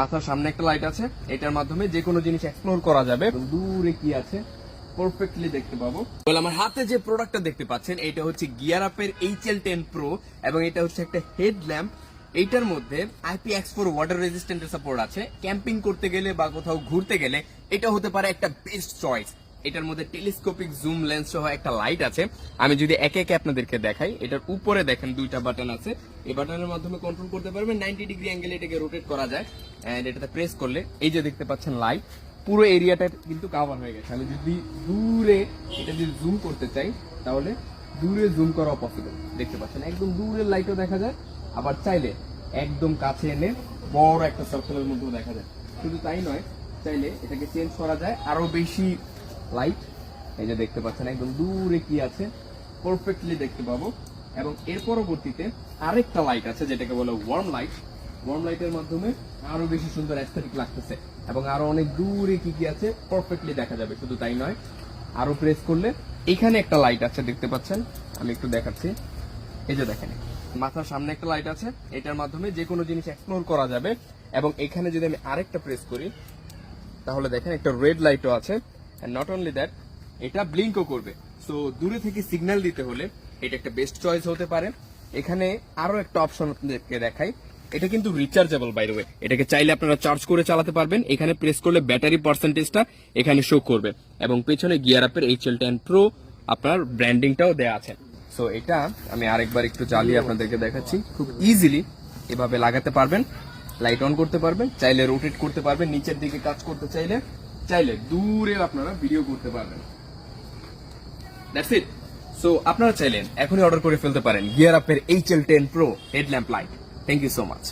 মাথার সামনে একটা লাইট আছে, এটার মাধ্যমে যে কোনো জিনিস এক্সপ্লোর করা যাবে। দূরে কি আছে পাবো। বলে আমার হাতে যে দেখতে পাচ্ছেন, এটা হচ্ছে গিয়ার আপের এইচ এল টেন প্রো এবং এটা হচ্ছে একটা হেড ল্যাম্প এইটার মধ্যে আইপি সাপোর্ট আছে। ক্যাম্পিং করতে গেলে বা কোথাও ঘুরতে গেলে এটা হতে পারে একটা বেস্ট চয়েস এটার মধ্যে টেলিস্কোপিক জুম লেন্স সহ একটা লাইট আছে। আমি যদি একে একে আপনাদেরকে দেখাই, এটার উপরে দেখেন দুইটা বাটন আছে। এই বাটনের মাধ্যমে কন্ট্রোল করতে পারবেন নাইনটি ডিগ্রি অ্যাঙ্গেলে এটাকে রোটেট করা যায় এন্ড এটাতে প্রেস করলে, এই যে দেখতে পাচ্ছেন লাইট পুরো এরিয়াটা কিন্তু কাভার হয়ে গেছে। আমি যদি দূরে এটা যদি জুম করতে চাই, তাহলে দূরে জুম করা পসিবল দেখতে পাচ্ছেন, একদম দূরের লাইটও দেখা যায়, আবার চাইলে একদম কাছে এনে বড় একটা সার্কেলের মধ্যেও দেখা যায়। শুধু তাই নয়, চাইলে এটাকে চেঞ্জ করা যায়। আরও বেশি লাইট এই যে দেখতে পাচ্ছেন, একদম দূরে কি আছে পারফেক্টলি দেখতে পাবো। এবং এর পরবর্তীতে আরেকটা লাইট আছে, যেটাকে বলে ওয়ার্ম লাইট ওয়ার্ম লাইটের মাধ্যমে আরও বেশি সুন্দর অ্যাস্থেটিক লাগতেছে। এবং আরও অনেক দূরে কি কি আছে পারফেক্টলি দেখা যাবে, শুধু তাই নয়। আরও প্রেস করলে এখানে একটা লাইট আছে, দেখতে পাচ্ছেন? আমি একটু দেখাচ্ছি। এই যে দেখেন, মাথার সামনে একটা লাইট আছে। এটার মাধ্যমে যে কোনো জিনিস এক্সপ্লোর করা যাবে। এবং এখানে যদি আমি আরেকটা প্রেস করি, তাহলে দেখেন একটা রেড লাইটও আছে। নট অনলি দ্যাট এটা ব্লিঙ্কও করবে। সো দূরে থেকে সিগন্যাল দিতে হলে এটা একটা বেস্ট চয়েস হতে পারে। এখানে আরও একটা অপশন আপনাদেরকে দেখাই। এটা কিন্তু রিচার্জেবল বাই ওয়ে এটাকে চাইলে আপনারা চার্জ করে চালাতে পারবেন। এখানে প্রেস করলে ব্যাটারি পার্সেন্টেজটা এখানে শো করবে। এবং পেছনে গিয়ার আপের এইচ এল টেন প্রো আপনার ব্র্যান্ডিংটাও দেওয়া আছে। সো এটা আমি আরেকবার একটু চালিয়ে আপনাদেরকে দেখাচ্ছি। খুব ইজিলি এভাবে লাগাতে পারবেন। লাইট অন করতে পারবেন। চাইলে রোটেট করতে পারবেন। নিচের দিকে কাজ করতে চাইলে। চাইলে দূরে আপনারা ভিডিও করতে পারবেন। সো আপনারা চাইলেন এখনই অর্ডার করে ফেলতে পারেন গিয়ার আপের H L ten pro headlamp light thank you so much